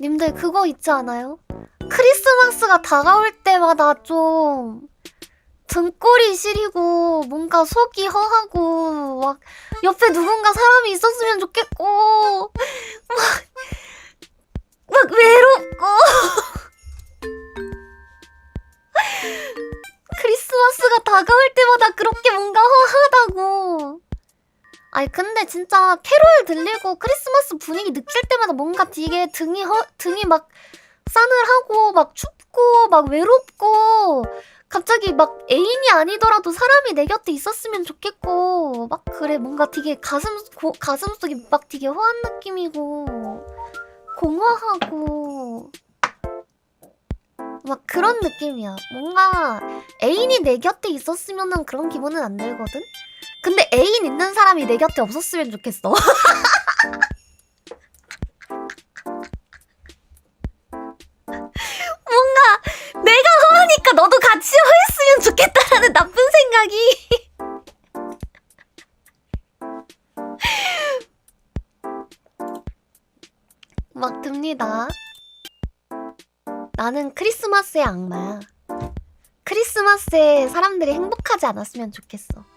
님들 그거 있지 않아요? 크리스마스가 다가올 때마다 좀 등골이 시리고 뭔가 속이 허하고 막 옆에 누군가 사람이 있었으면 좋겠고 막, 막 외롭고 크리스마스가 다가올 때마다 그렇게 뭔가 허하다고 아니 근데 진짜 캐롤 들리고 크리스마스 분위기 느낄 때마다 뭔가 되게 등이 허 등이 막 싸늘하고 막 춥고 막 외롭고 갑자기 막 애인이 아니더라도 사람이 내 곁에 있었으면 좋겠고 막 그래 뭔가 되게 가슴 고, 가슴 속이 막 되게 허한 느낌이고 공허하고 막 그런 느낌이야. 뭔가 애인이 내 곁에 있었으면은 그런 기분은 안 들거든 근데 애인 있는 사람이 내 곁에 없었으면 좋겠어 뭔가 내가 허하니까 너도 같이 허했으면 좋겠다라는 나쁜 생각이 막 듭니다. 나는 크리스마스의 악마야. 크리스마스에 사람들이 행복하지 않았으면 좋겠어.